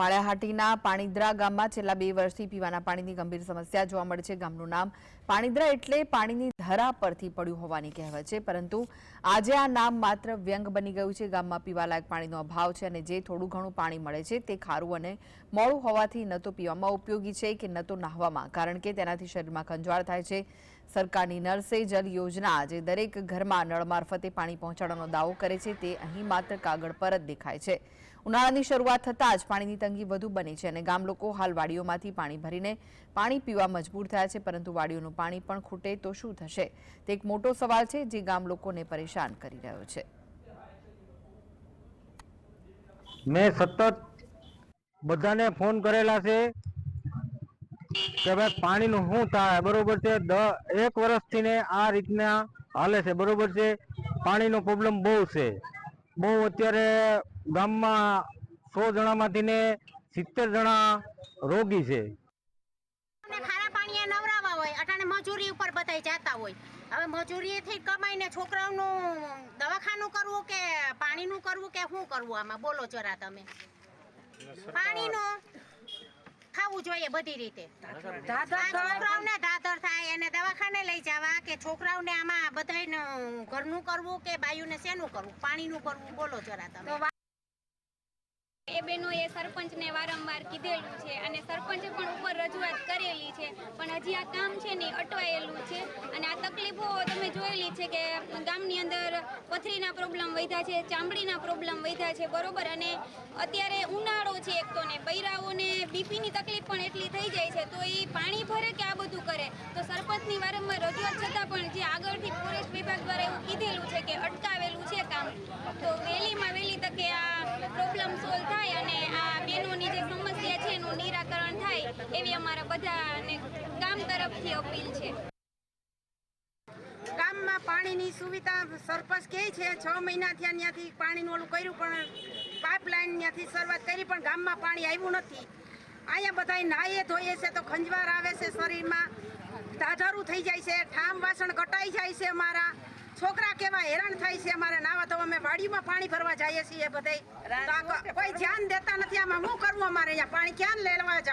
માળિયાહાટીના પાણીદ્રા ગામમાં છેલ્લા બે વર્ષથી પીવાના પાણીની ગંભીર સમસ્યા જોવા મળે છે. ગામનું નામ પાણીદ્રા એટલે પાણીની ધરા પરથી પડ્યું હોવાની કહેવત છે. પરંતુ આજે આ નામ માત્ર વ્યંગ બની ગયું છે. ગામમાં પીવાલાયક પાણીનો અભાવ છે અને જે થોડું ઘણું પાણી મળે છે તે ખારું અને મોડું હોવાથી ન તો પીવામાં ઉપયોગી છે કે ન તો નાહવામાં. કારણ કે તેનાથી શરીરમાં ખંજવાળ થાય છે. સરકારની નળ જલ યોજના જે દરેક ઘરમાં નળ મારફતે પાણી પહોંચાડવાનો દાવો કરે છે, તે અહીં માત્ર કાગળ પર જ દેખાય છે. ઉનાળાની શરૂઆત થતાં જ પાણીની તંગી વધુ બની છે અને ગામ લોકો હાલ વાડીઓમાંથી પાણી ભરીને પાણી પીવા મજબૂર થયા છે, પરંતુ વાડીઓનું પાણી પણ ખૂટે તો શું થશે? તે એક મોટો સવાલ છે, જે ગામ લોકોને પરેશાન કરી રહ્યો છે. મેં સતત બધાને ફોન કરેલા છે કે ભાઈ પાણીનું શું થાય? બરોબર છે. દ એક વર્ષથી ને આ રીતના હાલે છે. બરોબર છે. પાણીનો પ્રોબ્લેમ બહુ છે. બહુ અત્યારે ગામમાં સો જણામાંથી ને સિત્તેર જણા રોગી છે. ને ખારા પાણીએ નવરાવા હોય. અટાણે મજૂરી ઉપર બધાય જતા હોય. હવે મજૂરીએથી કમાઈને છોકરાઓનું દવાખાનું કરવું કે પાણીનું કરવું કે શું કરવું? આમાં બોલો જરા તમે. પાણીનું જોઈએ બધી રીતે. છોકરાઓને દાદર થાય એને દવાખાને લઈ જવા કે છોકરાઓને આમાં બધાયને ઘરનું કરવું કે બાયુને શેનું કરવું? પાણીનું કરવું? બોલો જરા તમે. એ બહેનોએ સરપંચને વારંવાર કીધેલું છે અને સરપંચે પણ ઉપર રજૂઆત કરેલી છે પણ હજી આ કામ છે ને અટવાયેલું છે. અને આ તકલીફો તમે જોયેલી છે કે ગામની અંદર પથરીના પ્રોબ્લેમ વધ્યા છે ચામડીના પ્રોબ્લેમ વધ્યા છે બરોબર? અને અત્યારે ઉનાળો છે એક તો ને બૈરાઓને બીપીની તકલીફ પણ એટલી થઈ જાય છે, તો એ પાણી ભરે કે આ બધું કરે? તો સરપંચની વારંવાર રજૂઆત છતાં પણ જે આગળથી ફોરેસ્ટ વિભાગ દ્વારા એવું કીધેલું છે કે અટકાવેલું છે કામ, તો વહેલીમાં વહેલી તકે આ પ્રોબ્લેમ સોલ્વ થાય અને આ બહેનોની જે સમસ્યા છે એનું નિરાકરણ થાય, એવી અમારા બધાને ગામ તરફથી અપીલ છે. ગામમાં પાણીની સુવિધા સરપંચ કહે છે, છ મહિના થયા ત્યાંથી પાણીનું ઓલું કર્યું, પણ પાઇપલાઇન ત્યાંથી શરૂઆત કરી, પણ ગામમાં પાણી આવ્યું નથી. અહીંયા બધાય નાહે ધોઈએ છે તો ખંજવાર આવે છે શરીરમાં. ધાધારું થઈ જાય છે, ઠામ વાસણ કટાઈ જાય છે અમારા. છોકરા કેવા હેરાન થાય છે અમારે નાવા તો અમે વાડીમાં પાણી ભરવા જઈએ છીએ બધાય. તો કોઈ ધ્યાન દેતા નથી, આમાં શું કરવું અમારે અહીંયા? પાણી ક્યાં લેવા જવું?